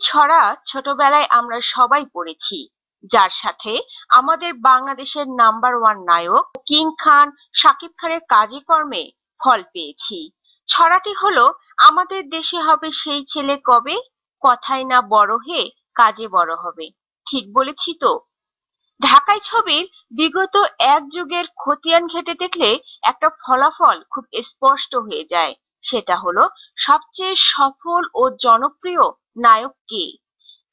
ছড়া ছোটবেলায় আমরা সবাই পড়েছি। যার সাথে আমাদের বাংলাদেশের নাম্বার ওয়ান নায়ক কিং খান, শাকিব খানের কাজে কর্মে ফল পেয়েছি। ছড়াটি হলো, আমাদের দেশে হবে সেই ছেলে কবে? কথায় না বড় হে কাজে বড় হবে। ঠিক বলেছি তো? ঢাকায় ছবির বিগত এক যুগের খতিয়ান ঘেটে দেখলে একটা ফলাফল খুব স্পষ্ট হয়ে যায়। সেটা হলো, সবচেয়ে সফল ও জনপ্রিয় নায়ক কে?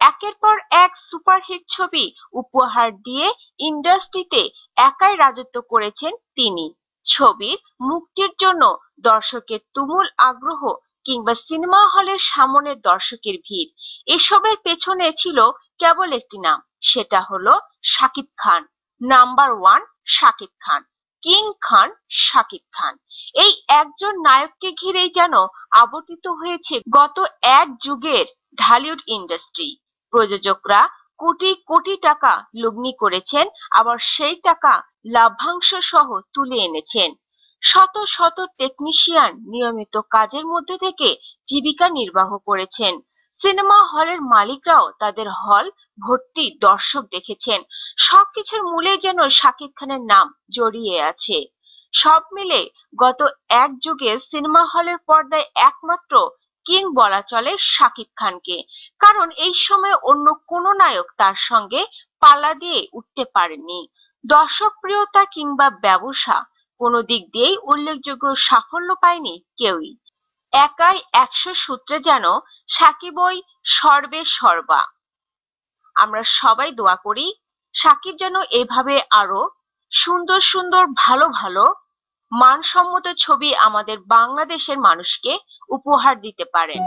একের পর এক সুপারহিট ছবি উপহার দিয়ে ইন্ডাস্ট্রিতে একাই রাজত্ব করেছেন তিনি। ছবির মুক্তির জন্য দর্শকের তুমুল আগ্রহ কিংবা সিনেমা হলের সামনে দর্শকের ভিড়, এসবের পেছনে ছিল কেবল একটি নাম, সেটা হলো Shakib Khan, number one Shakib Khan. King Khan Shakib Khan. এই একজন নায়ককে ঘিরেই যেন আবর্তিত হয়েছে গত এক যুগের ঢালিউড ইন্ডাস্ট্রি। প্রযোজকরা কোটি কোটি টাকা লগ্নি করেছেন, আবার সেই টাকা লাভ্যাংশ সহ তুলে এনেছেন। শত শত টেকনিশিয়ান নিয়মিত কাজের মধ্যে থেকে জীবিকা নির্বাহ করেছেন। সিনেমা হলের মালিকরাও তাদের হল ভর্তি দর্শক দেখেছেন। সবকিছুর মূলে যেন শাকিব খানের নাম জড়িয়ে আছে। সব মিলে গত এক যুগে সিনেমা হলের পর্দায় একমাত্র কিং বলা চলে শাকিব খানকে। কারণ এই সময় অন্য কোনো নায়ক তার সঙ্গে পাল্লা দিয়ে উঠতে পারেনি দর্শক প্রিয়তা কিংবা ব্যবসা কোনো দিক দিয়েই উল্লেখযোগ্য সাফল্য পায়নি কেউই। একাই একশো সূত্রে যেন সাকিবই সর্বে সর্বা। আমরা সবাই দোয়া করি সাকিব যেন এভাবে আরও সুন্দর সুন্দর ভালো ভালো মানসম্মত ছবি আমাদের বাংলাদেশের মানুষকে উপহার দিতে পারেন।